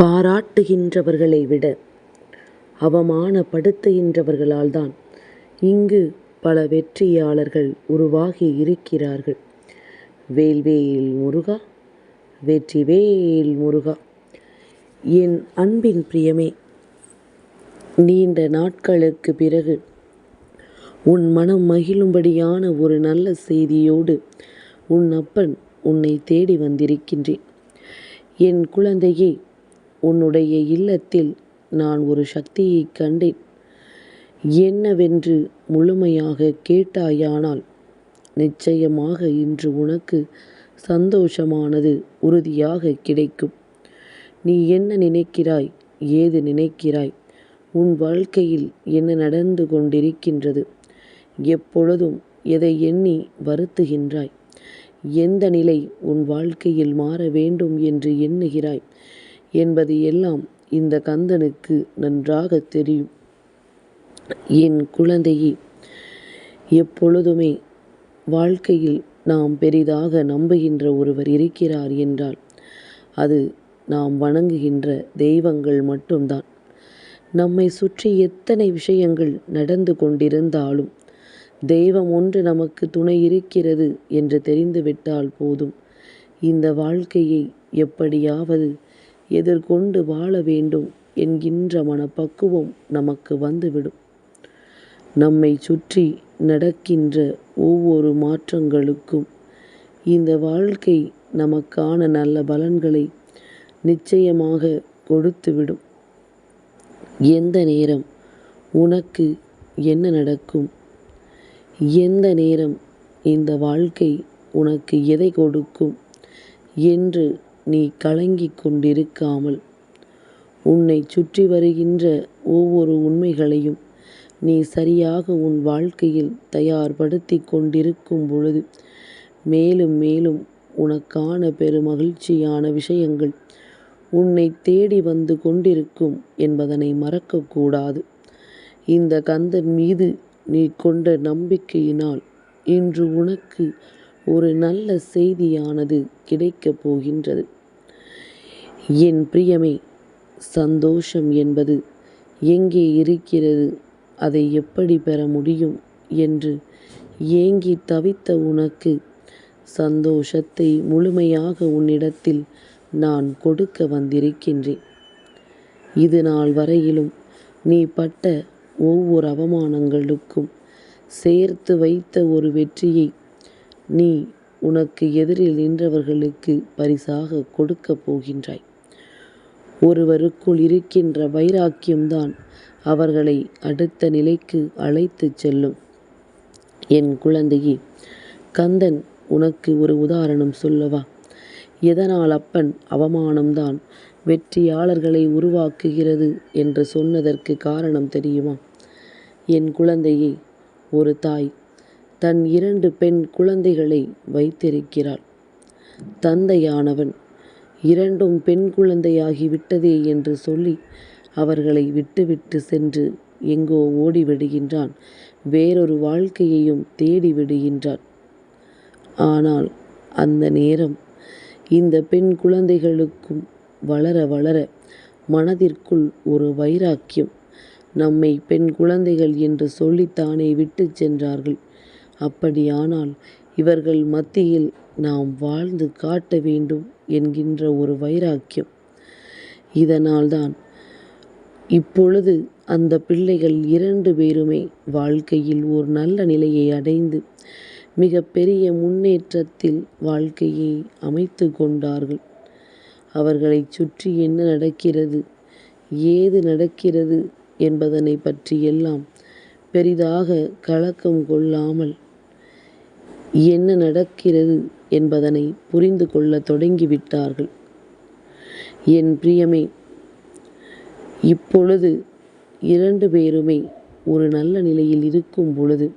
பாராட்டுகின்றவர்களை விட அவமானப்படுத்துகின்றவர்களால்தான் இங்கு பல வெற்றியாளர்கள் உருவாகி இருக்கிறார்கள். வேல்வேல் முருகா வெற்றிவேல் முருகா. என் அன்பின் பிரியமே நீண்ட நாட்களுக்கு பிறகு உன் மனம் மகிழும்படியான ஒரு நல்ல செய்தியோடு உன் அப்பன் உன்னை தேடி வந்திருக்கின்றேன். என் குழந்தையே உன்னுடைய இல்லத்தில் நான் ஒரு சக்தியைக் கண்டேன். என்னவென்று முழுமையாக கேட்டாயானால் நிச்சயமாக இன்று உனக்கு சந்தோஷமானது உறுதியாக கிடைக்கும். நீ என்ன நினைக்கிறாய்? ஏது நினைக்கிறாய்? உன் வாழ்க்கையில் என்ன நடந்து கொண்டிருக்கின்றது? எப்பொழுதும் எதை எண்ணி வருத்துகின்றாய்? எந்த நிலை உன் வாழ்க்கையில் மாற வேண்டும் என்று எண்ணுகிறாய்? என்பது எல்லாம் இந்த கந்தனுக்கு நன்றாக தெரியும். என் குழந்தையே எப்பொழுதுமே வாழ்க்கையில் நாம் பெரிதாக நம்புகின்ற ஒருவர் இருக்கிறார் என்றால் அது நாம் வணங்குகின்ற தெய்வங்கள் மட்டும்தான். நம்மை சுற்றி எத்தனை விஷயங்கள் நடந்து கொண்டிருந்தாலும் தெய்வம் ஒன்று நமக்கு துணை இருக்கிறது என்று தெரிந்துவிட்டால் போதும். இந்த வாழ்க்கையை எப்படியாவது எதிர்கொண்டு வாழ வேண்டும் என்கின்ற மனப்பக்குவம் நமக்கு வந்துவிடும். நம்மை சுற்றி நடக்கின்ற ஒவ்வொரு மாற்றங்களுக்கும் இந்த வாழ்க்கை நமக்கான நல்ல பலன்களை நிச்சயமாக கொடுத்துவிடும். எந்த நேரம் உனக்கு என்ன நடக்கும்? எந்த நேரம் இந்த வாழ்க்கை உனக்கு எதை கொடுக்கும்? என்று நீ கலங்கிக் கொண்டிருக்காமல். உன்னை சுற்றி வருகின்ற ஒவ்வொரு உண்மைகளையும் நீ சரியாக உன் வாழ்க்கையில் தயார்படுத்தி கொண்டிருக்கும் பொழுது மேலும் மேலும் உனக்கான பெருமகிழ்ச்சியான விஷயங்கள் உன்னை தேடி வந்து கொண்டிருக்கும் என்பதனை மறக்கக்கூடாது இந்த கந்தன் மீது நீ கொண்ட நம்பிக்கையினால் இன்று உனக்கு ஒரு நல்ல செய்தியானது கிடைக்கப் போகின்றது. என் பிரியமே சந்தோஷம் என்பது எங்கே இருக்கிறது? அதை எப்படி பெற முடியும் என்று ஏங்கி தவித்த உனக்கு சந்தோஷத்தை முழுமையாக உன்னிடத்தில் நான் கொடுக்க வந்திருக்கின்றேன். இது நாள் வரையிலும் நீ பட்ட ஒவ்வொரு அவமானங்களுக்கும் சேர்த்து வைத்த ஒரு வெற்றியை நீ உனக்கு எதிரில் நின்றவர்களுக்கு பரிசாக கொடுக்கப் போகின்றாய். ஒருவருக்குள் இருக்கின்ற வைராக்கியம்தான் அவர்களை அடுத்த நிலைக்கு அழைத்துச் செல்லும். என் குழந்தையே கந்தன் உனக்கு ஒரு உதாரணம் சொல்லவா? எதனால் அப்பன் அவமானம்தான் வெற்றியாளர்களை உருவாக்குகிறது என்று சொன்னதற்கு காரணம் தெரியுமா? என் குழந்தையே ஒரு தாய் தன் இரண்டு பெண் குழந்தைகளை வைத்திருக்கிறாள். தந்தையானவன் இரண்டும் பெண் குழந்தையாகிவிட்டதே என்று சொல்லி அவர்களை விட்டுவிட்டு சென்று எங்கோ ஓடிவிடுகின்றான் வேறொரு வாழ்க்கையையும் தேடி விடுகின்றான். ஆனால் அந்த நேரம் இந்த பெண் குழந்தைகளுக்கும் வளர வளர மனதிற்குள் ஒரு வைராக்கியம். நம்மை பெண் குழந்தைகள் என்று சொல்லித்தானே விட்டு சென்றார்கள். அப்படியானால் இவர்கள் மத்தியில் நாம் வாழ்ந்து காட்ட வேண்டும். என்கின்ற ஒரு வைராக்கியம். இதனால்தான் இப்பொழுது அந்த பிள்ளைகள் இரண்டு பேருமே வாழ்க்கையில் ஒரு நல்ல நிலையை அடைந்து மிக பெரிய முன்னேற்றத்தில் வாழ்க்கையை அமைத்து கொண்டார்கள். அவர்களை சுற்றி என்ன நடக்கிறது ஏது நடக்கிறது என்பதனை பற்றியெல்லாம் பெரிதாக கலக்கம் கொள்ளாமல் என்ன நடக்கிறது என்பதனை புரிந்து கொள்ள தொடங்கிவிட்டார்கள். என் பிரியமே இப்பொழுது இரண்டு பேருமே ஒரு நல்ல நிலையில் இருக்கும் பொழுது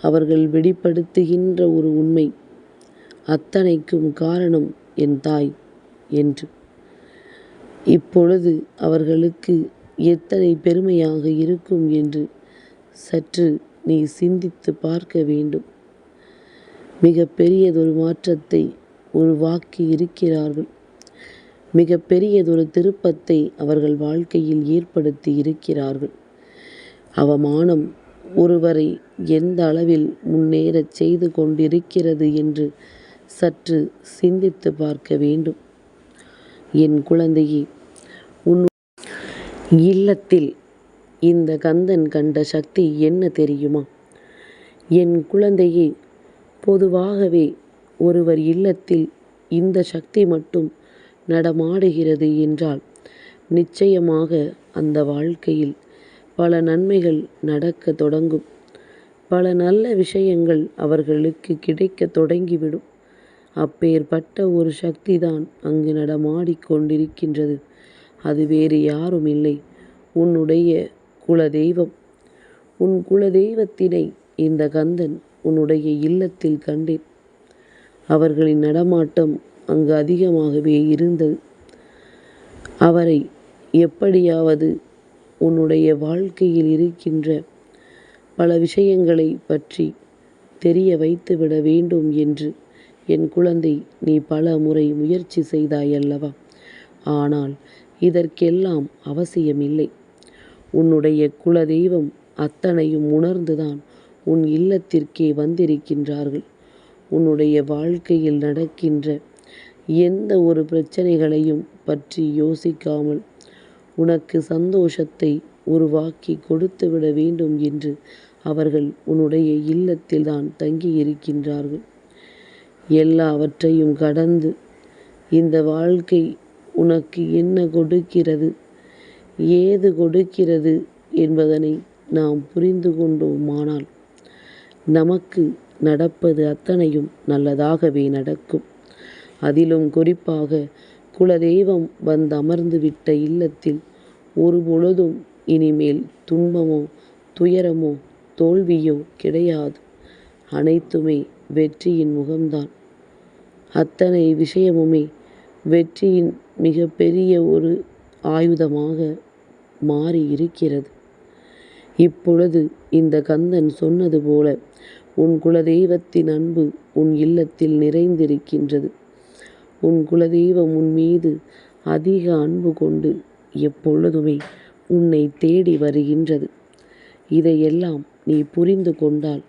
அவர்கள் வெளிப்படுத்துகின்ற ஒரு உண்மை அத்தனைக்கும் காரணம் என் தாய் என்று. இப்பொழுது அவர்களுக்கு எத்தனை பெருமையாக இருக்கும் என்று சற்று நீ சிந்தித்து பார்க்க வேண்டும். மிக பெரியதொரு மாற்றத்தை உருவாக்கி இருக்கிறார்கள் மிக பெரியதொரு திருப்பத்தை அவர்கள் வாழ்க்கையில் ஏற்படுத்தி இருக்கிறார்கள். அவமானம் ஒருவரை எந்த அளவில் முன்னேறச் செய்து கொண்டிருக்கிறது என்று சற்று சிந்தித்துப் பார்க்க வேண்டும். என் குழந்தையே உன் இல்லத்தில் இந்த கந்தன் கண்ட சக்தி என்ன தெரியுமா? என் குழந்தையே பொதுவாகவே ஒருவர் இல்லத்தில் இந்த சக்தி மட்டும் நடமாடுகிறது என்றால் நிச்சயமாக அந்த வாழ்க்கையில் பல நன்மைகள் நடக்கத் தொடங்கும். பல நல்ல விஷயங்கள் அவர்களுக்கு கிடைக்கத் தொடங்கிவிடும். அப்பேற்பட்ட ஒரு சக்தி தான் அங்கு நடமாடி கொண்டிருக்கின்றது. அது வேறு யாரும் இல்லை உன்னுடைய குலதெய்வம். உன் குலதெய்வத்தினை இந்த கந்தன் உன்னுடைய இல்லத்தில் கண்டேன். அவர்களின் நடமாட்டம் அங்கு அதிகமாகவே இருந்தது. அவரை எப்படியாவது உன்னுடைய வாழ்க்கையில் இருக்கின்ற பல விஷயங்களைப் பற்றி தெரிய வைத்துவிட வேண்டும் என்று என் குழந்தை நீ பல முறை முயற்சி செய்தாயல்லவா? ஆனால் இதற்கெல்லாம் அவசியமில்லை. உன்னுடைய குலதெய்வம் அத்தனையும் உணர்ந்துதான் உன் இல்லத்திற்கே வந்திருக்கின்றார்கள். உன்னுடைய வாழ்க்கையில் நடக்கின்ற எந்த ஒரு பிரச்சனைகளையும் பற்றி யோசிக்காமல் உனக்கு சந்தோஷத்தை உருவாக்கிக் கொடுத்துவிட வேண்டும் என்று அவர்கள் உன்னுடைய இல்லத்தில்தான் தங்கியிருக்கின்றார்கள். எல்லாவற்றையும் கடந்து இந்த வாழ்க்கை உனக்கு என்ன கொடுக்கிறது ஏது கொடுக்கிறது என்பதனை நாம் புரிந்து கொண்டோமானால் நமக்கு நடப்பது அத்தனையும் நல்லதாகவே நடக்கும். அதிலும் குறிப்பாக குலதெய்வம் வந்தமர்ந்துவிட்ட இல்லத்தில் ஒரு பொழுதும் இனிமேல் துன்பமோ துயரமோ தோல்வியோ கிடையாது. அனைத்துமே வெற்றியின் முகம்தான். அத்தனை விஷயமுமே வெற்றியின் மிகப்பெரிய ஒரு ஆயுதமாக மாறி இருக்கிறது. இப்பொழுது இந்த கந்தன் சொன்னது போல உன் குலதெய்வத்தின் அன்பு உன் இல்லத்தில் நிறைந்திருக்கின்றது. உன் குலதெய்வம் உன் மீது அதிக அன்பு கொண்டு எப்பொழுதுமே உன்னை தேடி வருகின்றது. இதையெல்லாம் நீ புரிந்து கொண்டால்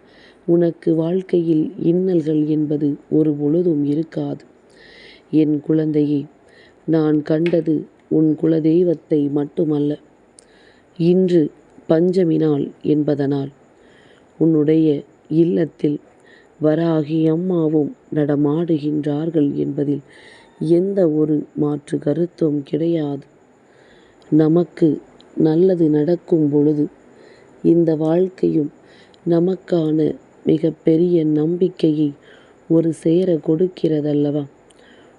உனக்கு வாழ்க்கையில் இன்னல்கள் என்பது ஒரு பொழுதும் இருக்காது. என் குழந்தையே நான் கண்டது உன் குலதெய்வத்தை மட்டுமல்ல. இன்று பஞ்சமி நாள் என்பதனால் உன்னுடைய இல்லத்தில் வராகி அம்மாவும் நடமாடுகின்றார்கள் என்பதில் எந்த ஒரு மாற்று கருத்தும் கிடையாது. நமக்கு நல்லது நடக்கும் பொழுது இந்த வாழ்க்கையும் நமக்கான மிக பெரிய நம்பிக்கையை ஒரு சேர கொடுக்கிறதல்லவா?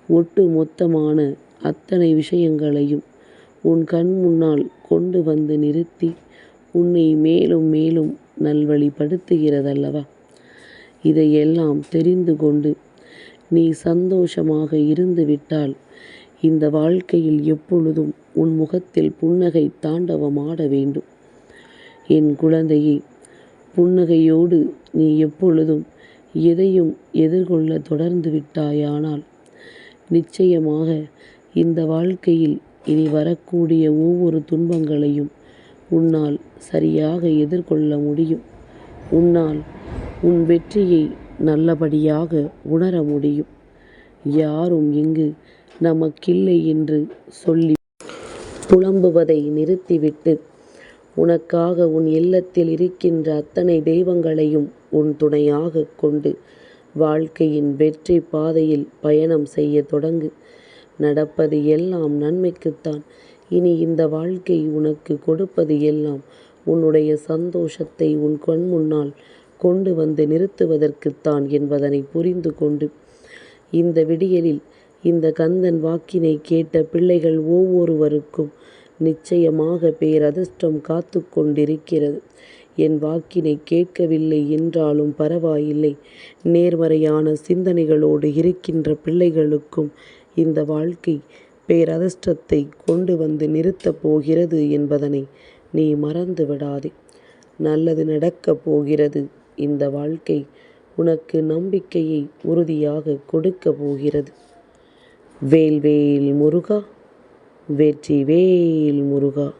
ஒட்டு மொத்தமான அத்தனை விஷயங்களையும் உன் கண் முன்னால் கொண்டு வந்து நிறுத்தி உன்னை மேலும் மேலும் நல்வழிப்படுத்துகிறதல்லவா? இதையெல்லாம் தெரிந்து கொண்டு நீ சந்தோஷமாக இருந்துவிட்டால் இந்த வாழ்க்கையில் எப்பொழுதும் உன் முகத்தில் புன்னகை தாண்டவமாட வேண்டும். என் குழந்தையே புன்னகையோடு நீ எப்பொழுதும் எதையும் எதிர்கொள்ள தொடர்ந்து விட்டாயானால் நிச்சயமாக இந்த வாழ்க்கையில் இனி வரக்கூடிய ஒவ்வொரு துன்பங்களையும் உன்னால் சரியாக எதிர்கொள்ள முடியும். உன்னால் உன் வெற்றியை நல்லபடியாக உணர முடியும். யாரும் இங்கு நமக்கில்லை என்று சொல்லி புலம்புவதை நிறுத்திவிட்டு உனக்காக உன் இல்லத்தில் இருக்கின்ற அத்தனை தெய்வங்களையும் உன் துணையாக கொண்டு வாழ்க்கையின் வெற்றி பாதையில் பயணம் செய்ய தொடங்கு. நடப்பது எல்லாம் நன்மைக்குத்தான். இனி இந்த வாழ்க்கை உனக்கு கொடுப்பது எல்லாம் உன்னுடைய சந்தோஷத்தை உன் கண் முன்னால் கொண்டு வந்து நிறுத்துவதற்குத்தான் என்பதனை புரிந்து கொண்டு இந்த விடியலில் இந்த கந்தன் வாக்கினைக் கேட்ட பிள்ளைகள் ஒவ்வொருவருக்கும் நிச்சயமாக பேரதிர்ஷ்டம் காத்து கொண்டிருக்கிறது. என் வாக்கினைக் கேட்கவில்லை என்றாலும் பரவாயில்லை. நேர்மறையான சிந்தனைகளோடு இருக்கின்ற பிள்ளைகளுக்கும் இந்த வாழ்க்கை பேரதிர்ஷ்டத்தை கொண்டு வந்து நிறுத்தப் போகிறது என்பதனை நீ மறந்து விடாதே. நல்லது நடக்கப் போகிறது. இந்த வாழ்க்கை உனக்கு நம்பிக்கையை உறுதியாக கொடுக்கப் போகிறது. வேல்வேல் முருகா வெற்றி வேல் முருகா